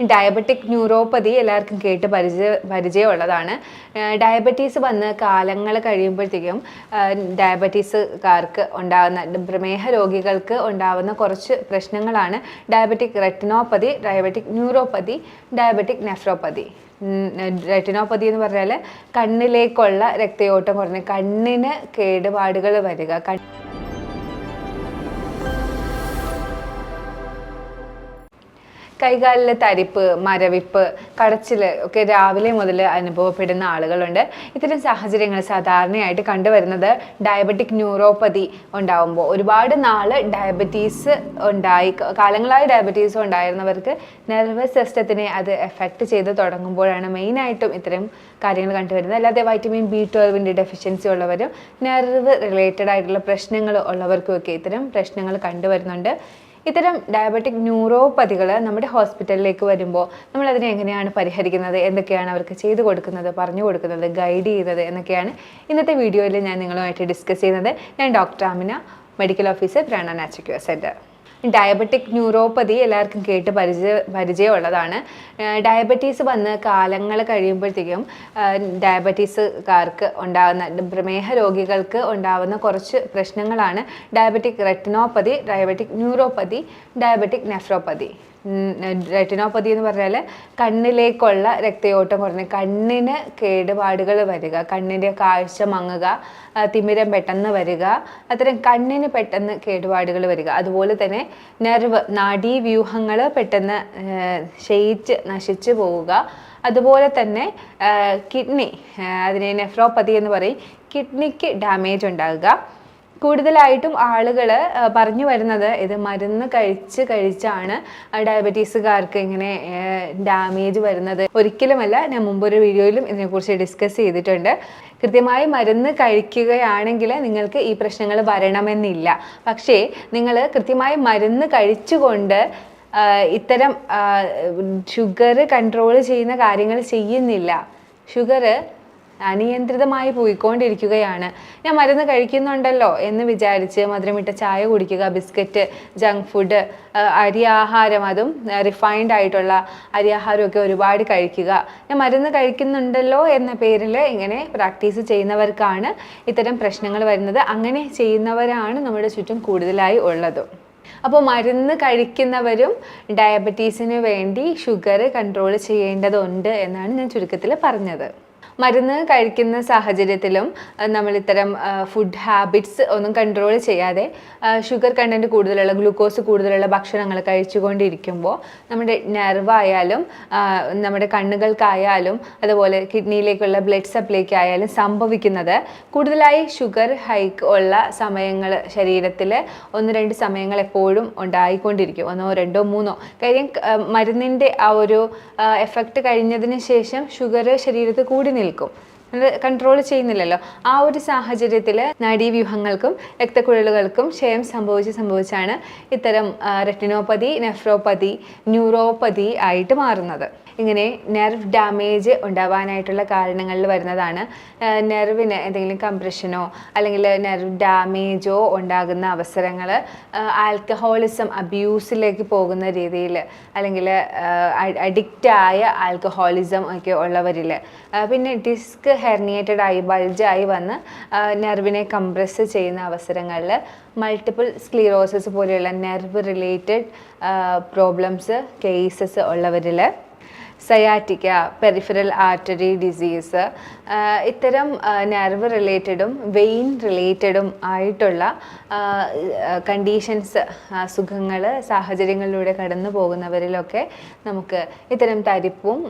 Diabetic neuropathy എല്ലാവർക്കും കേട്ട് പരിചയ പരിചയമുള്ളതാണ്. ഡയബറ്റീസ് വന്ന് കാലങ്ങൾ കഴിയുമ്പോഴത്തേക്കും ഡയബറ്റീസുകാർക്ക് ഉണ്ടാകുന്ന പ്രമേഹ രോഗികൾക്ക് ഉണ്ടാകുന്ന കുറച്ച് പ്രശ്നങ്ങളാണ് diabetic retinopathy diabetic neuropathy diabetic nephropathy. Retinopathy എന്ന് പറഞ്ഞാൽ കണ്ണിലേക്കുള്ള രക്തയോട്ടം കുറഞ്ഞ് കണ്ണിന് കേടുപാടുകൾ വരിക. കൺ കൈകാലിലെ തരിപ്പ് മരവിപ്പ് കടച്ചിൽ ഒക്കെ രാവിലെ മുതൽ അനുഭവപ്പെടുന്ന ആളുകളുണ്ട്. ഇത്തരം സാഹചര്യങ്ങൾ സാധാരണയായിട്ട് കണ്ടുവരുന്നത് ഡയബറ്റിക് ന്യൂറോപ്പതി ഉണ്ടാവുമ്പോൾ. ഒരുപാട് നാൾ ഡയബറ്റീസ് ഉണ്ടായി കാലങ്ങളായി ഡയബറ്റീസ് ഉണ്ടായിരുന്നവർക്ക് നെർവസ് സിസ്റ്റത്തിനെ അത് എഫക്റ്റ് ചെയ്ത് തുടങ്ങുമ്പോഴാണ് മെയിനായിട്ടും ഇത്തരം കാര്യങ്ങൾ കണ്ടുവരുന്നത്. അല്ലാതെ വൈറ്റമിൻ ബി ട്വൽവിന്റെ ഡെഫിഷ്യൻസി ഉള്ളവരും നെർവ് റിലേറ്റഡ് ആയിട്ടുള്ള പ്രശ്നങ്ങൾ ഉള്ളവർക്കും ഒക്കെ ഇത്തരം പ്രശ്നങ്ങൾ കണ്ടുവരുന്നുണ്ട്. ഇത്തരം ഡയബറ്റിക് ന്യൂറോപ്പതികൾ നമ്മുടെ ഹോസ്പിറ്റലിലേക്ക് വരുമ്പോൾ നമ്മൾ അതിനെ എങ്ങനെയാണ് പരിഹരിക്കുന്നത്? എന്തൊക്കെയാണ് അവർക്ക് ചെയ്തു കൊടുക്കുന്നത് പറഞ്ഞു കൊടുക്കുന്നത് ഗൈഡ് ചെയ്യുന്നത് എന്നൊക്കെയാണ് ഇന്നത്തെ വീഡിയോയിൽ ഞാൻ നിങ്ങളുമായിട്ട് ഡിസ്കസ് ചെയ്യുന്നത്. ഞാൻ ഡോക്ടർ അമിന മെഡിക്കൽ ഓഫീസർ പ്രാണ നാച്ചുക്യൂർ സെന്റർ ഡയബറ്റിക് ന്യൂറോപ്പതി എല്ലാവർക്കും കേട്ട് പരിചയ പരിചയമുള്ളതാണ്. ഡയബറ്റീസ് വന്ന് കാലങ്ങൾ കഴിയുമ്പോഴത്തേക്കും ഡയബറ്റീസുകാർക്ക് ഉണ്ടാകുന്ന പ്രമേഹ രോഗികൾക്ക് ഉണ്ടാകുന്ന കുറച്ച് പ്രശ്നങ്ങളാണ് diabetic retinopathy diabetic neuropathy diabetic nephropathy retinopathy എന്ന് പറഞ്ഞാൽ കണ്ണിലേക്കുള്ള രക്തയോട്ടം കുറഞ്ഞ് കണ്ണിന് കേടുപാടുകൾ വരിക കണ്ണിന്റെ കാഴ്ച മങ്ങുക തിമിരം പെട്ടെന്ന് വരിക അത്തരം കണ്ണിന് പെട്ടെന്ന് കേടുപാടുകൾ വരിക. അതുപോലെ തന്നെ നെർവ് നാഡീവ്യൂഹങ്ങൾ പെട്ടെന്ന് ക്ഷയിച്ച് നശിച്ചു പോവുക. അതുപോലെ തന്നെ കിഡ്നി അതിനെ നെഫ്രോപ്പതി എന്ന് പറയും. കിഡ്നിക്ക് ഡാമേജ് ഉണ്ടാകുക. കൂടുതലായിട്ടും ആളുകൾ പറഞ്ഞു വരുന്നത് ഇത് മരുന്ന് കഴിച്ച് കഴിച്ചാണ് ഡയബറ്റീസുകാർക്ക് ഇങ്ങനെ ഡാമേജ് വരുന്നത്. ഒരിക്കലുമല്ല ഞാൻ മുമ്പൊരു വീഡിയോയിലും ഇതിനെക്കുറിച്ച് ഡിസ്കസ് ചെയ്തിട്ടുണ്ട്. കൃത്യമായി മരുന്ന് കഴിക്കുകയാണെങ്കിൽ നിങ്ങൾക്ക് ഈ പ്രശ്നങ്ങൾ വരണമെന്നില്ല. പക്ഷേ നിങ്ങൾ കൃത്യമായി മരുന്ന് കഴിച്ചുകൊണ്ട് ഇത്തരം ഷുഗർ കൺട്രോൾ ചെയ്യുന്ന കാര്യങ്ങൾ ചെയ്യുന്നില്ല. ഷുഗർ അനിയന്ത്രിതമായി പോയിക്കൊണ്ടിരിക്കുകയാണ്. ഞാൻ മരുന്ന് കഴിക്കുന്നുണ്ടല്ലോ എന്ന് വിചാരിച്ച് മധുരമിട്ട ചായ കുടിക്കുക ബിസ്ക്കറ്റ് ജങ്ക് ഫുഡ് അരി ആഹാരം അതും റിഫൈൻഡ് ആയിട്ടുള്ള അരി ആഹാരമൊക്കെ ഒരുപാട് കഴിക്കുക. ഞാൻ മരുന്ന് കഴിക്കുന്നുണ്ടല്ലോ എന്ന പേരിൽ ഇങ്ങനെ പ്രാക്ടീസ് ചെയ്യുന്നവർക്കാണ് ഇത്തരം പ്രശ്നങ്ങൾ വരുന്നത്. അങ്ങനെ ചെയ്യുന്നവരാണ് നമ്മുടെ ചുറ്റും കൂടുതലായി ഉള്ളത്. അപ്പോൾ മരുന്ന് കഴിക്കുന്നവരും ഡയബറ്റീസിന് വേണ്ടി ഷുഗർ കൺട്രോൾ ചെയ്യേണ്ടതുണ്ട് എന്നാണ് ഞാൻ ചുരുക്കത്തിൽ പറഞ്ഞത്. മരുന്ന് കഴിക്കുന്ന സാഹചര്യത്തിലും നമ്മൾ ഇത്തരം ഫുഡ് ഹാബിറ്റ്സ് ഒന്നും കൺട്രോൾ ചെയ്യാതെ ഷുഗർ കണ്ടന്റ് കൂടുതലുള്ള ഗ്ലൂക്കോസ് കൂടുതലുള്ള ഭക്ഷണങ്ങൾ കഴിച്ചുകൊണ്ടിരിക്കുമ്പോൾ നമ്മുടെ നെർവായാലും നമ്മുടെ കണ്ണുകൾക്കായാലും അതുപോലെ കിഡ്നിയിലേക്കുള്ള ബ്ലഡ് സപ്ലൈക്ക് ആയാലും സംഭവിക്കുന്നത് കൂടുതലായി ഷുഗർ ഹൈക്ക് ഉള്ള സമയങ്ങൾ ശരീരത്തിൽ ഒന്ന് രണ്ട് സമയങ്ങൾ എപ്പോഴും ഉണ്ടായിക്കൊണ്ടിരിക്കും. ഒന്നോ രണ്ടോ മൂന്നോ. കാര്യം മരുന്നിന്റെ ആ ഒരു എഫക്റ്റ് കഴിഞ്ഞതിന് ശേഷം ഷുഗർ ശരീരത്തിൽ കൂടി público. കൺട്രോൾ ചെയ്യുന്നില്ലല്ലോ. ആ ഒരു സാഹചര്യത്തിൽ നാഡീവ്യൂഹങ്ങൾക്കും രക്തക്കുഴലുകൾക്കും ക്ഷയം സംഭവിച്ച് സംഭവിച്ചാണ് ഇത്തരം റെറ്റിനോപ്പതി നെഫ്രോപ്പതി ന്യൂറോപ്പതി ആയിട്ട് മാറുന്നത്. ഇങ്ങനെ നെർവ് ഡാമേജ് ഉണ്ടാവാനായിട്ടുള്ള കാരണങ്ങളിൽ വരുന്നതാണ് നെർവിന് എന്തെങ്കിലും കംപ്രഷനോ അല്ലെങ്കിൽ നെർവ് ഡാമേജോ ഉണ്ടാകുന്ന അവസരങ്ങൾ ആൽക്കഹോളിസം അബ്യൂസിലേക്ക് പോകുന്ന രീതിയിൽ അല്ലെങ്കിൽ അഡിക്റ്റായ ആൽക്കഹോളിസം ഒക്കെ ഉള്ളവരിൽ പിന്നെ ഡിസ്ക് ഹെർണിയേറ്റഡ് ആയി ബൾജായി വന്ന് നെർവിനെ കംപ്രസ് ചെയ്യുന്ന അവസരങ്ങളിൽ മൾട്ടിപ്പിൾ സ്ക്ലീറോസിസ് പോലെയുള്ള നെർവ് റിലേറ്റഡ് പ്രോബ്ലംസ് കേസസ് ഉള്ളവരിൽ സയാറ്റിക്ക പെരിഫറൽ ആർട്ടറി ഡിസീസ് ഇത്തരം നെർവ് റിലേറ്റഡും വെയിൻ റിലേറ്റഡും ആയിട്ടുള്ള കണ്ടീഷൻസ് അസുഖങ്ങൾ സാഹചര്യങ്ങളിലൂടെ കടന്നു പോകുന്നവരിലൊക്കെ നമുക്ക് ഇത്തരം തരിപ്പും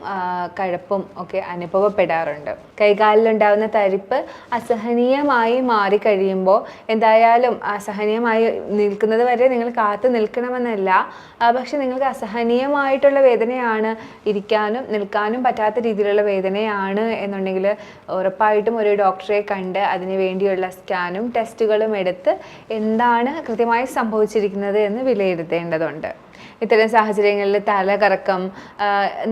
കഴപ്പും ഒക്കെ അനുഭവപ്പെടാറുണ്ട്. കൈകാലിലുണ്ടാകുന്ന തരിപ്പ് അസഹനീയമായി മാറിക്കഴിയുമ്പോൾ എന്തായാലും അസഹനീയമായി നിൽക്കുന്നത് വരെ നിങ്ങൾ കാത്തു നിൽക്കണമെന്നല്ല. പക്ഷെ നിങ്ങൾക്ക് അസഹനീയമായിട്ടുള്ള വേദനയാണ് ഇരിക്കാനും നിൽക്കാനും പറ്റാത്ത രീതിയിലുള്ള വേദനയാണ് എന്നുണ്ടെങ്കിൽ ഉറപ്പായിട്ടും ഒരു ഡോക്ടറെ കണ്ട് അതിന് വേണ്ടിയുള്ള സ്കാനും ടെസ്റ്റുകളും എടുത്ത് എന്താണ് കൃത്യമായി സംഭവിച്ചിരിക്കുന്നത് എന്ന് വിലയിരുത്തേണ്ടതുണ്ട്. ഇത്തരം സാഹചര്യങ്ങളിൽ തലകറക്കം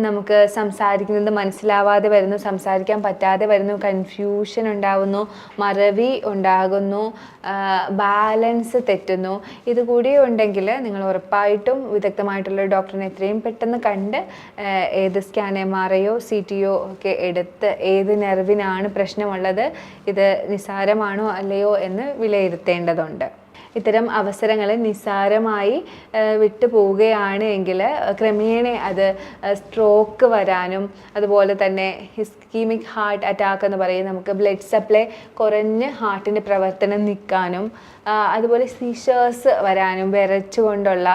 നമുക്ക് സംസാരിക്കുന്നത് മനസ്സിലാവാതെ വരുന്നു സംസാരിക്കാൻ പറ്റാതെ വരുന്നു കൺഫ്യൂഷൻ ഉണ്ടാവുന്നു മറവി ഉണ്ടാകുന്നു ബാലൻസ് തെറ്റുന്നു. ഇതുകൂടി ഉണ്ടെങ്കിൽ നിങ്ങൾ ഉറപ്പായിട്ടും വിദഗ്ധമായിട്ടുള്ള ഡോക്ടറിനെ എത്രയും പെട്ടെന്ന് കണ്ട് ഏത് സ്കാൻ എം ആർ ഐയോ സി ടിയോ ഒക്കെ എടുത്ത് ഏത് നെർവിനാണ് പ്രശ്നമുള്ളത് ഇത് നിസ്സാരമാണോ അല്ലയോ എന്ന് വിലയിരുത്തേണ്ടതുണ്ട്. ഇത്തരം അവസരങ്ങൾ നിസ്സാരമായി വിട്ടു പോവുകയാണ് എങ്കിൽ ക്രമേണ അത് സ്ട്രോക്ക് വരാനും അതുപോലെ തന്നെ ഹിസ്കീമിക് ഹാർട്ട് അറ്റാക്ക് എന്ന് പറയും നമുക്ക് ബ്ലഡ് സപ്ലൈ കുറഞ്ഞ് ഹാർട്ടിന്റെ പ്രവർത്തനം നിൽക്കാനും അതുപോലെ സീഷേഴ്സ് വരാനും വിരച്ചുകൊണ്ടുള്ള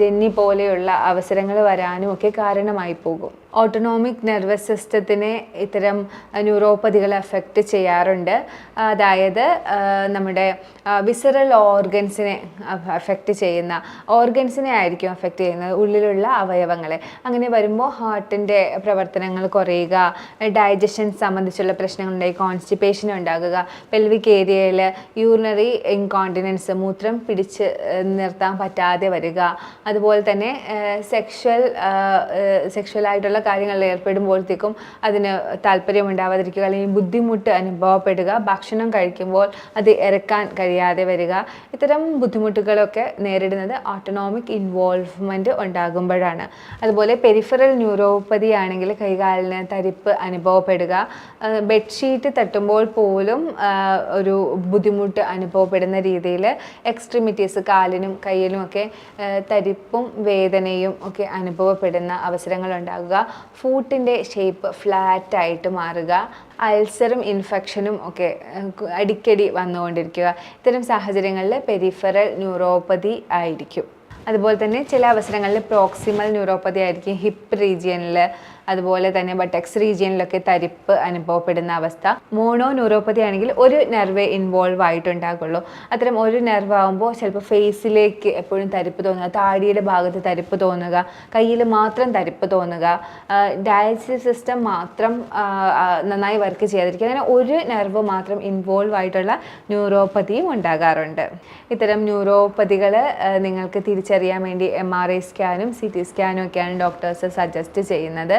ജന്നി പോലെയുള്ള അവസരങ്ങൾ വരാനും ഒക്കെ കാരണമായി പോകും. ഓട്ടോണോമിക് നെർവസ് സിസ്റ്റത്തിനെ ഇത്തരം ന്യൂറോപ്പതികൾ എഫക്റ്റ് ചെയ്യാറുണ്ട്. അതായത് നമ്മുടെ വിസറൽ ഓർഗൻസിനെ എഫക്റ്റ് ചെയ്യുന്ന ഓർഗൻസിനെ ആയിരിക്കും എഫക്റ്റ് ചെയ്യുന്നത് ഉള്ളിലുള്ള അവയവങ്ങളെ. അങ്ങനെ വരുമ്പോൾ ഹാർട്ടിന്റെ പ്രവർത്തനങ്ങൾ കുറയുക ഡൈജഷൻ സംബന്ധിച്ചുള്ള പ്രശ്നങ്ങളുണ്ടായി കോൺസ്റ്റിപ്പേഷൻ ഉണ്ടാകുക പെൽവിക് ഏരിയയിൽ യൂറിനറി ഇൻകോണ്ടിനൻസ് മൂത്രം പിടിച്ച് നിർത്താൻ പറ്റാതെ വരിക. അതുപോലെ തന്നെ സെക്ഷൽ ആയിട്ടുള്ള കാര്യങ്ങളിൽ ഏർപ്പെടുമ്പോഴത്തേക്കും അതിന് താല്പര്യം ഉണ്ടാവാതിരിക്കുക അല്ലെങ്കിൽ ബുദ്ധിമുട്ട് അനുഭവപ്പെടുക. ഭക്ഷണം കഴിക്കുമ്പോൾ അത് ഇറക്കാൻ കഴിയാതെ വരിക. ഇത്തരം ബുദ്ധിമുട്ടുകളൊക്കെ നേരിടുന്നത് ഓട്ടോണോമിക് ഇൻവോൾവ്മെന്റ് ഉണ്ടാകുമ്പോഴാണ്. അതുപോലെ പെരിഫറൽ ന്യൂറോപ്പതി ആണെങ്കിൽ കൈകാലിന് തരിപ്പ് അനുഭവപ്പെടുക. ബെഡ്ഷീറ്റ് തട്ടുമ്പോൾ പോലും ഒരു ബുദ്ധിമുട്ട് അനുഭവപ്പെടുന്ന രീതിയിൽ എക്സ്ട്രിമിറ്റീസ് കാലിനും കയ്യിലും ഒക്കെ തരിപ്പും വേദനയും ഒക്കെ അനുഭവപ്പെടുന്ന അവസരങ്ങൾ ഉണ്ടാകുക. ഫൂട്ടിന്റെ ഷേപ്പ് ഫ്ലാറ്റായിട്ട് മാറുക അൾസറും ഇൻഫെക്ഷനും ഒക്കെ അടിക്കടി വന്നുകൊണ്ടിരിക്കുക. ഇത്തരം സാഹചര്യങ്ങളിൽ പെരിഫറൽ ന്യൂറോപ്പതി ആയിരിക്കും. അതുപോലെ തന്നെ ചില അവസരങ്ങളിൽ പ്രോക്സിമൽ ന്യൂറോപ്പതി ആയിരിക്കും ഹിപ്പ് റീജിയനിൽ അതുപോലെ തന്നെ ബട്ടക്സ് റീജിയനിലൊക്കെ തരിപ്പ് അനുഭവപ്പെടുന്ന അവസ്ഥ. മോണോ ന്യൂറോപ്പതി ആണെങ്കിൽ ഒരു നെർവ് ഇൻവോൾവ് ആയിട്ടുണ്ടാകുള്ളൂ. അത്തരം ഒരു നെർവ് ആകുമ്പോൾ ചിലപ്പോൾ ഫേസിലേക്ക് എപ്പോഴും തരിപ്പ് തോന്നുക താടിയുടെ ഭാഗത്ത് തരിപ്പ് തോന്നുക കയ്യിൽ മാത്രം തരിപ്പ് തോന്നുക ഡയജസ്റ്റീവ് സിസ്റ്റം മാത്രം നന്നായി വർക്ക് ചെയ്യാതിരിക്കുക. അങ്ങനെ ഒരു നെർവ് മാത്രം ഇൻവോൾവ് ആയിട്ടുള്ള ന്യൂറോപ്പതിയും ഉണ്ടാകാറുണ്ട്. ഇത്തരം ന്യൂറോപ്പതികൾ നിങ്ങൾക്ക് തിരിച്ചറിയാൻ വേണ്ടി എം ആർ ഐ സ്കാനും സി ടി സ്കാനും ഒക്കെയാണ് ഡോക്ടേഴ്സ് സജസ്റ്റ് ചെയ്യുന്നത്.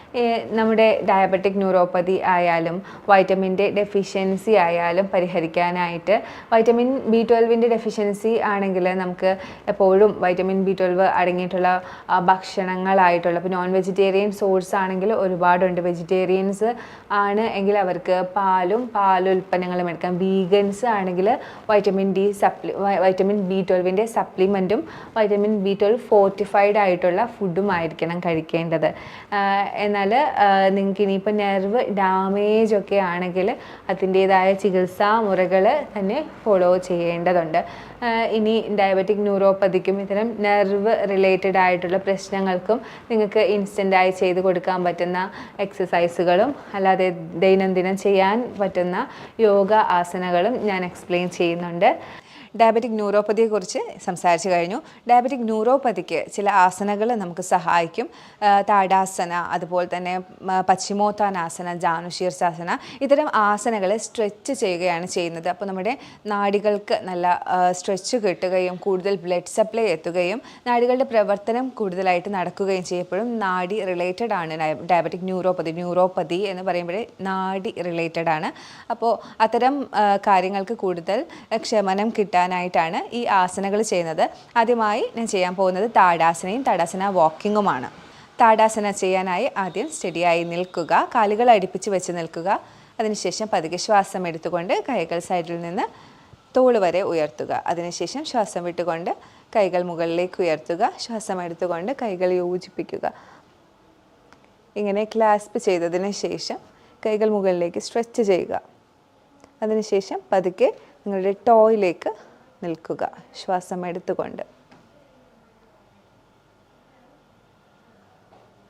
നമ്മുടെ ഡയബറ്റിക് ന്യൂറോപ്പതി ആയാലും വൈറ്റമിന്റെ ഡെഫിഷ്യൻസി ആയാലും പരിഹരിക്കാനായിട്ട് വൈറ്റമിൻ ബി ട്വൽവിന്റെ ഡെഫിഷ്യൻസി ആണെങ്കിൽ നമുക്ക് എപ്പോഴും വൈറ്റമിൻ ബി ട്വൽവ് അടങ്ങിയിട്ടുള്ള ഭക്ഷണങ്ങളായിട്ടുള്ള ഇപ്പോൾ നോൺ വെജിറ്റേറിയൻ സോഴ്സ് ആണെങ്കിൽ ഒരുപാടുണ്ട്. വെജിറ്റേറിയൻസ് ആണ് എങ്കിൽ അവർക്ക് പാലും പാലുൽപ്പന്നങ്ങളും എടുക്കാം. വീഗൻസ് ആണെങ്കിൽ വൈറ്റമിൻ ഡി സപ്ലി വൈറ്റമിൻ ബി ട്വൽവിന്റെ സപ്ലിമെന്റും വൈറ്റമിൻ ബി ട്വൽവ് ഫോർട്ടിഫൈഡ് ആയിട്ടുള്ള ഫുഡും ആയിരിക്കണം കഴിക്കേണ്ടത്. ആഹ് എന്നാൽ നിങ്ങൾക്ക് ഇനിയിപ്പോൾ നെർവ് ഡാമേജ് ഒക്കെ ആണെങ്കിൽ അതിന്റേതായ ചികിത്സാ മുറകൾ തന്നെ ഫോളോ ചെയ്യേണ്ടതുണ്ട്. ഇനി ഡയബറ്റിക് ന്യൂറോപ്പതിക്കും ഇത്തരം നെർവ് റിലേറ്റഡ് ആയിട്ടുള്ള പ്രശ്നങ്ങൾക്കും നിങ്ങൾക്ക് ഇൻസ്റ്റന്റായി ചെയ്ത് കൊടുക്കാൻ പറ്റുന്ന എക്സസൈസുകളും അല്ലാതെ ദൈനംദിനം ചെയ്യാൻ പറ്റുന്ന യോഗ ആസനകളും ഞാൻ എക്സ്പ്ലെയിൻ ചെയ്യുന്നുണ്ട്. ഡയബറ്റിക് ന്യൂറോപ്പതിയെക്കുറിച്ച് സംസാരിച്ചു കഴിഞ്ഞു. ഡയബറ്റിക് ന്യൂറോപ്പതിക്ക് ചില ആസനകൾ നമുക്ക് സഹായിക്കും. താടാസന അതുപോലെ തന്നെ പശ്ചിമോത്താനാസന ജാനുശീർഷാസന ഇത്തരം ആസനകളെ സ്ട്രെച്ച് ചെയ്യുകയാണ് ചെയ്യുന്നത്. അപ്പോൾ നമ്മുടെ നാടികൾക്ക് നല്ല സ്ട്രെച്ച് കിട്ടുകയും കൂടുതൽ ബ്ലഡ് സപ്ലൈ എത്തുകയും നാടികളുടെ പ്രവർത്തനം കൂടുതലായിട്ട് നടക്കുകയും ചെയ്യപ്പോഴും നാഡി റിലേറ്റഡ് ആണ് ഡയബറ്റിക് ന്യൂറോപ്പതി ന്യൂറോപ്പതി എന്ന് പറയുമ്പോഴേ നാഡി റിലേറ്റഡ് ആണ്. അപ്പോൾ അത്തരം കാര്യങ്ങൾക്ക് കൂടുതൽ ക്ഷമനം കിട്ടാനായിട്ടാണ് ഈ ആസനകൾ ചെയ്യുന്നത്. ആദ്യമായി ഞാൻ ചെയ്യാൻ പോകുന്നത് താടാസനയും താടാസന വാക്കിങ്ങുമാണ് താടാസന ചെയ്യാനായി ആദ്യം സ്റ്റഡിയായി നിൽക്കുക കാലുകൾ അടുപ്പിച്ച് വെച്ച് നിൽക്കുക. അതിനുശേഷം പതുക്കെ ശ്വാസം എടുത്തുകൊണ്ട് കൈകൾ സൈഡിൽ നിന്ന് തോൾ വരെ ഉയർത്തുക. അതിനുശേഷം ശ്വാസം വിട്ടുകൊണ്ട് കൈകൾ മുകളിലേക്ക് ഉയർത്തുക. ശ്വാസം എടുത്തുകൊണ്ട് കൈകൾ യോജിപ്പിക്കുക. ഇങ്ങനെ ക്ലാസ്പ് ചെയ്തതിന് ശേഷം കൈകൾ മുകളിലേക്ക് സ്ട്രെച്ച് ചെയ്യുക. അതിനുശേഷം പതുക്കെ നിങ്ങളുടെ ടോയിലേക്ക് നിൽക്കുക. ശ്വാസം എടുത്തുകൊണ്ട്.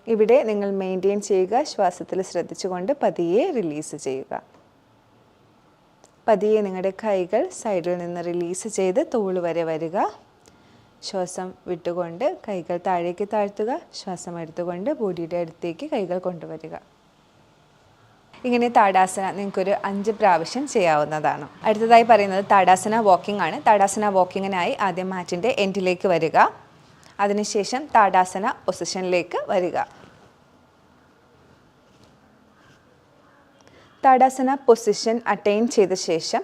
ഇവിടെ നിങ്ങൾ മെയിന്റെയിൻ ചെയ്യുക. ശ്വാസത്തിൽ ശ്രദ്ധിച്ചുകൊണ്ട് പതിയെ റിലീസ് ചെയ്യുക. പതിയെ നിങ്ങളുടെ കൈകൾ സൈഡിൽ നിന്ന് റിലീസ് ചെയ്ത് തോൾ വരെ വരിക. ശ്വാസം വിട്ടുകൊണ്ട് കൈകൾ താഴേക്ക് താഴ്ത്തുക. ശ്വാസം എടുത്തുകൊണ്ട് ബോഡിയുടെ അടുത്തേക്ക് കൈകൾ കൊണ്ടുവരിക. ഇങ്ങനെ താടാസന നിങ്ങൾക്കൊരു അഞ്ച് പ്രാവശ്യം ചെയ്യാവുന്നതാണ്. അടുത്തതായി പറയുന്നത് താടാസന വാക്കിംഗ് ആണ്. താടാസന വാക്കിങ്ങിനായി ആദ്യം മാറ്റിന്റെ എൻഡിലേക്ക് വരിക. അതിനുശേഷം താടാസന പൊസിഷനിലേക്ക് വരിക. താടാസന പൊസിഷൻ അറ്റൈൻ ചെയ്ത ശേഷം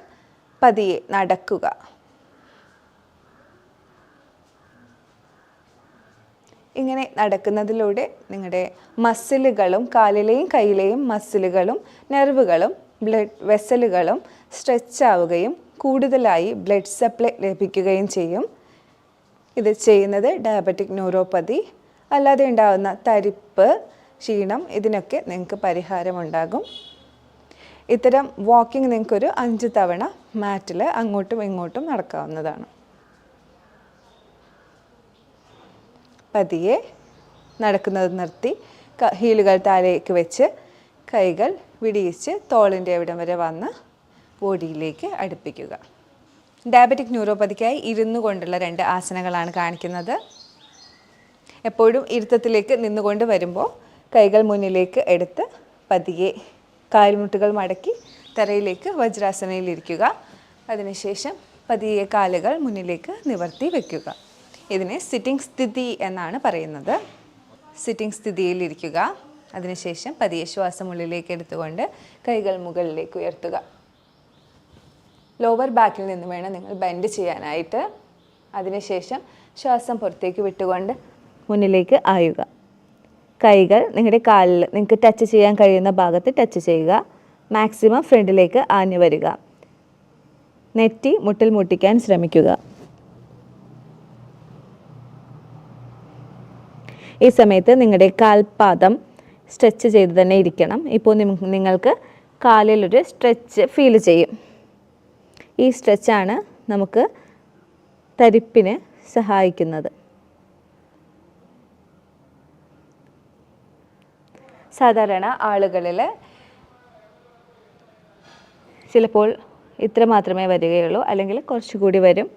പതിയെ നടക്കുക. ഇങ്ങനെ നടക്കുന്നതിലൂടെ നിങ്ങളുടെ മസിലുകളും കാലിലെയും കയ്യിലെയും മസിലുകളും നെർവുകളും ബ്ലഡ് വെസലുകളും സ്ട്രെച്ച് ആവുകയും കൂടുതലായി ബ്ലഡ് സപ്ലൈ ലഭിക്കുകയും ചെയ്യും. ഇത് ചെയ്യുന്നത് ഡയബറ്റിക് ന്യൂറോപ്പതി അല്ലാതെ ഉണ്ടാകുന്ന തരിപ്പ് ക്ഷീണം ഇതിനൊക്കെ നിങ്ങൾക്ക് പരിഹാരമുണ്ടാകും. ഇത്തരം വാക്കിംഗ് നിങ്ങൾക്കൊരു അഞ്ച് തവണ മാറ്റിൽ അങ്ങോട്ടും ഇങ്ങോട്ടും നടക്കാവുന്നതാണ്. പതിയെ നടക്കുന്നത് നിർത്തി. ഹീലുകൾ താഴേക്ക് വെച്ച് കൈകൾ വിടിയിച്ച് തോളിന്റെ എവിടം വരെ വന്ന് ബോഡിയിലേക്ക് അടുപ്പിക്കുക. ഡയബറ്റിക് ന്യൂറോപ്പതിക്കായി ഇരുന്നു കൊണ്ടുള്ള രണ്ട് ആസനങ്ങളാണ് കാണിക്കുന്നത്. എപ്പോഴും ഇരുത്തത്തിലേക്ക് നിന്നുകൊണ്ട് വരുമ്പോൾ കൈകൾ മുന്നിലേക്ക് എടുത്ത് പതിയെ കാൽമുട്ടുകൾ മടക്കി തറയിലേക്ക് വജ്രാസനയിലിരിക്കുക അതിനുശേഷം പതിയെ കാലുകൾ മുന്നിലേക്ക് നിവർത്തി വെക്കുക. ഇതിനെ സിറ്റിംഗ് സ്ഥിതി എന്നാണ് പറയുന്നത്. സിറ്റിംഗ് സ്ഥിതിയിലിരിക്കുക അതിനുശേഷം പതിയെ ശ്വാസം ഉള്ളിലേക്ക് എടുത്തുകൊണ്ട് കൈകൾ മുകളിലേക്ക് ഉയർത്തുക. ലോവർ ബാക്കിൽ നിന്ന് വേണം നിങ്ങൾ ബെൻഡ് ചെയ്യാനായിട്ട്. അതിനുശേഷം ശ്വാസം പുറത്തേക്ക് വിട്ടുകൊണ്ട് മുന്നിലേക്ക് ആയുക. കൈകൾ നിങ്ങളുടെ കാലിൽ നിങ്ങൾക്ക് ടച്ച് ചെയ്യാൻ കഴിയുന്ന ഭാഗത്ത് ടച്ച് ചെയ്യുക. മാക്സിമം ഫ്രണ്ടിലേക്ക് ആഞ്ഞു വരിക. നെറ്റി മുട്ടിൽ മുട്ടിക്കാൻ ശ്രമിക്കുക. ഈ സമയത്ത് നിങ്ങളുടെ കാൽപാദം സ്ട്രെച്ച് ചെയ്ത് തന്നെ ഇരിക്കണം. ഇപ്പോൾ നിങ്ങൾക്ക് കാലിലൊരു സ്ട്രെച്ച് ഫീൽ ചെയ്യും. ഈ സ്ട്രെച്ചാണ് നമുക്ക് തരിപ്പിന് സഹായിക്കുന്നത്. സാധാരണ ആളുകളിൽ ചിലപ്പോൾ ഇത്ര മാത്രമേ വരികയുള്ളൂ. അല്ലെങ്കിൽ കുറച്ചുകൂടി വരും.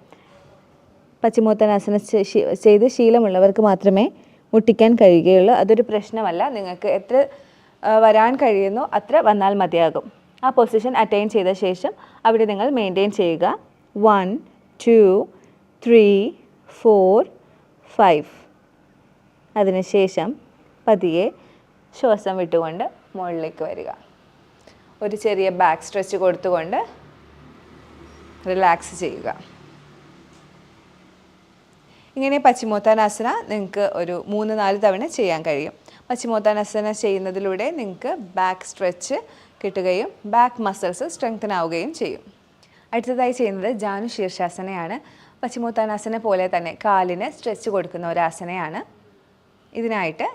പശ്ചിമോത്തനാസന ചെയ്ത് ശീലമുള്ളവർക്ക് മാത്രമേ മുട്ടിക്കാൻ കഴിയുകയുള്ളൂ. അതൊരു പ്രശ്നമല്ല. നിങ്ങൾക്ക് എത്ര വരാൻ കഴിയുന്നു അത്ര വന്നാൽ മതിയാകും. ആ പൊസിഷൻ അറ്റൈൻ ചെയ്ത ശേഷം അവിടെ നിങ്ങൾ മെയിന്റെയിൻ ചെയ്യുക. One two three four five അതിനുശേഷം പതിയെ ശ്വാസം വിട്ടുകൊണ്ട് മുകളിലേക്ക് വരിക. ഒരു ചെറിയ ബാക്ക് സ്ട്രെച്ച് കൊടുത്തുകൊണ്ട് റിലാക്സ് ചെയ്യുക. ഇങ്ങനെ പശ്ചിമോത്താനാസന നിങ്ങൾക്ക് ഒരു മൂന്ന് നാല് തവണ ചെയ്യാൻ കഴിയും. പശ്ചിമോത്താനാസന ചെയ്യുന്നതിലൂടെ നിങ്ങൾക്ക് ബാക്ക് സ്ട്രെച്ച് കിട്ടുകയും ബാക്ക് മസിൽസ് സ്ട്രെങ്തൻ ആവുകയും ചെയ്യും. അടുത്തതായി ചെയ്യുന്നത് ജാനു ശീർഷാസനയാണ് പശ്ചിമോത്താനാസന പോലെ തന്നെ കാലിന് സ്ട്രെച്ച് കൊടുക്കുന്ന ഒരു ആസനയാണ്. ഇതിനായിട്ട്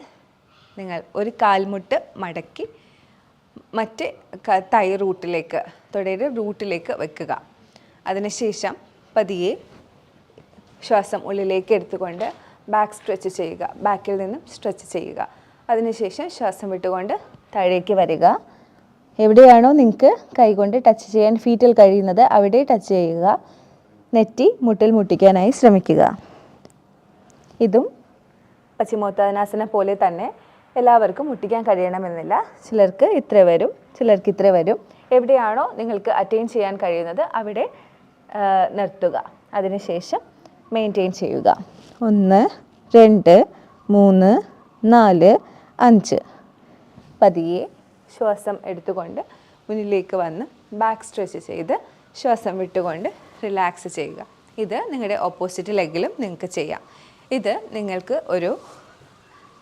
നിങ്ങൾ ഒരു കാൽമുട്ട് മടക്കി മറ്റ് തൈ റൂട്ടിലേക്ക് തുടരെ റൂട്ടിലേക്ക് വെക്കുക. അതിനുശേഷം പതിയെ ശ്വാസം ഉള്ളിലേക്ക് എടുത്തുകൊണ്ട് ബാക്ക് സ്ട്രെച്ച് ചെയ്യുക. ബാക്കിൽ നിന്നും സ്ട്രെച്ച് ചെയ്യുക. അതിനുശേഷം ശ്വാസം വിട്ടുകൊണ്ട് താഴേക്ക് വരിക. എവിടെയാണോ നിങ്ങൾക്ക് കൈകൊണ്ട് ടച്ച് ചെയ്യാൻ ഫീറ്റിൽ കഴിയുന്നത് അവിടെ ടച്ച് ചെയ്യുക. നെറ്റി മുട്ടിൽ മുട്ടിക്കാനായി ശ്രമിക്കുക. ഇതും പശ്ചിമോത്താനാസന പോലെ തന്നെ എല്ലാവർക്കും മുട്ടിക്കാൻ കഴിയണമെന്നില്ല. ചിലർക്ക് ഇത്ര വരും ചിലർക്ക് ഇത്ര വരും. എവിടെയാണോ നിങ്ങൾക്ക് അറ്റൈൻ ചെയ്യാൻ കഴിയുന്നത് അവിടെ നിർത്തുക. അതിനുശേഷം മെയിന്റെയിൻ ചെയ്യുക. ഒന്ന് രണ്ട് മൂന്ന് നാല് അഞ്ച്. പതിയെ ശ്വാസം എടുത്തുകൊണ്ട് മുന്നിലേക്ക് വന്ന് ബാക്ക് സ്ട്രെച്ച് ചെയ്ത് ശ്വാസം വിട്ടുകൊണ്ട് റിലാക്സ് ചെയ്യുക. ഇത് നിങ്ങളുടെ ഓപ്പോസിറ്റ് ലെഗിലും നിങ്ങൾക്ക് ചെയ്യാം. ഇത് നിങ്ങൾക്ക് ഒരു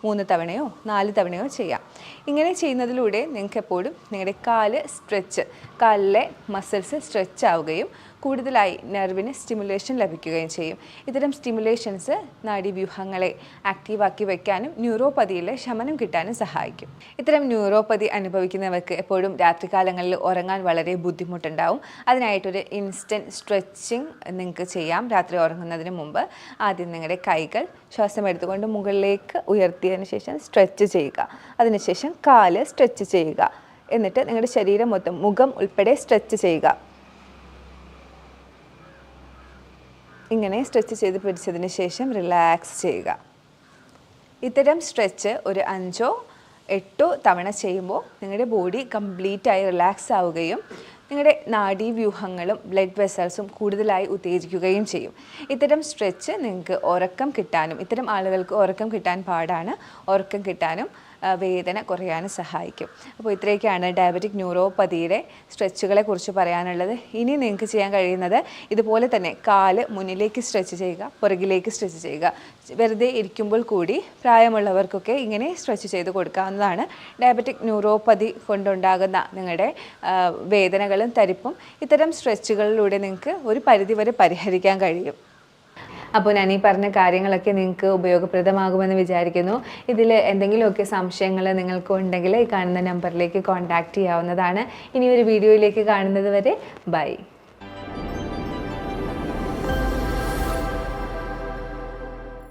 മൂന്ന് തവണയോ നാല് തവണയോ ചെയ്യാം. ഇങ്ങനെ ചെയ്യുന്നതിലൂടെ നിങ്ങൾക്ക് എപ്പോഴും നിങ്ങളുടെ കാൽ സ്ട്രെച്ച് കാലിലെ മസിൽസ് സ്ട്രെച്ച് ആവുകയും കൂടുതലായി നെർവിന് സ്റ്റിമുലേഷൻ ലഭിക്കുകയും ചെയ്യും. ഇത്തരം സ്റ്റിമുലേഷൻസ് നാഡീവ്യൂഹങ്ങളെ ആക്റ്റീവാക്കി വയ്ക്കാനും ന്യൂറോപ്പതിയിലെ ശമനം കിട്ടാനും സഹായിക്കും. ഇത്തരം ന്യൂറോപ്പതി അനുഭവിക്കുന്നവർക്ക് എപ്പോഴും രാത്രികാലങ്ങളിൽ ഉറങ്ങാൻ വളരെ ബുദ്ധിമുട്ടുണ്ടാവും. അതിനായിട്ടൊരു ഇൻസ്റ്റന്റ് സ്ട്രെച്ചിങ് നിങ്ങൾക്ക് ചെയ്യാം. രാത്രി ഉറങ്ങുന്നതിന് മുമ്പ് ആദ്യം നിങ്ങളുടെ കൈകൾ ശ്വാസം എടുത്തുകൊണ്ട് മുകളിലേക്ക് ഉയർത്തിയതിന് ശേഷം സ്ട്രെച്ച് ചെയ്യുക. അതിനുശേഷം കാൽ സ്ട്രെച്ച് ചെയ്യുക. എന്നിട്ട് നിങ്ങളുടെ ശരീരം മൊത്തം മുഖം ഉൾപ്പെടെ സ്ട്രെച്ച് ചെയ്യുക. ഇങ്ങനെ സ്ട്രെച്ച് ചെയ്ത് പിടിച്ചതിന് ശേഷം റിലാക്സ് ചെയ്യുക. ഇത്തരം സ്ട്രെച്ച് ഒരു അഞ്ചോ എട്ടോ തവണ ചെയ്യുമ്പോൾ നിങ്ങളുടെ ബോഡി കംപ്ലീറ്റായി റിലാക്സ് ആവുകയും നിങ്ങളുടെ നാഡീവ്യൂഹങ്ങളും ബ്ലഡ് വെസൽസും കൂടുതലായി ഉത്തേജിക്കുകയും ചെയ്യും. ഇത്തരം സ്ട്രെച്ച് നിങ്ങൾക്ക് ഉറക്കം കിട്ടാനും ഇത്തരം ആളുകൾക്ക് ഉറക്കം കിട്ടാൻ പാടാണ്. ഉറക്കം കിട്ടാനും വേദന കുറയാനും സഹായിക്കും. അപ്പോൾ ഇത്രയൊക്കെയാണ് ഡയബറ്റിക് ന്യൂറോപ്പതിയുടെ സ്ട്രെച്ചുകളെ കുറിച്ച് പറയാനുള്ളത്. ഇനി നിങ്ങൾക്ക് ചെയ്യാൻ കഴിയുന്നത് ഇതുപോലെ തന്നെ കാൽ മുന്നിലേക്ക് സ്ട്രെച്ച് ചെയ്യുക പുറകിലേക്ക് സ്ട്രെച്ച് ചെയ്യുക. വെറുതെ ഇരിക്കുമ്പോൾ കൂടി പ്രായമുള്ളവർക്കൊക്കെ ഇങ്ങനെ സ്ട്രെച്ച് ചെയ്ത് കൊടുക്കാവുന്നതാണ്. ഡയബറ്റിക് ന്യൂറോപ്പതി കൊണ്ടുണ്ടാകുന്ന നിങ്ങളുടെ വേദനകളും തരിപ്പും ഇത്തരം സ്ട്രെച്ചുകളിലൂടെ നിങ്ങൾക്ക് ഒരു പരിധിവരെ പരിഹരിക്കാൻ കഴിയും. അപ്പോൾ ഞാൻ ഈ പറഞ്ഞ കാര്യങ്ങളൊക്കെ നിങ്ങൾക്ക് ഉപയോഗപ്രദമാകുമെന്ന് വിചാരിക്കുന്നു. ഇതിൽ എന്തെങ്കിലുമൊക്കെ സംശയങ്ങൾ നിങ്ങൾക്ക് ഉണ്ടെങ്കിൽ ഈ കാണുന്ന നമ്പറിലേക്ക് കോൺടാക്റ്റ് ചെയ്യാവുന്നതാണ്. ഇനി ഒരു വീഡിയോയിലേക്ക് കാണുന്നത് വരെ ബൈ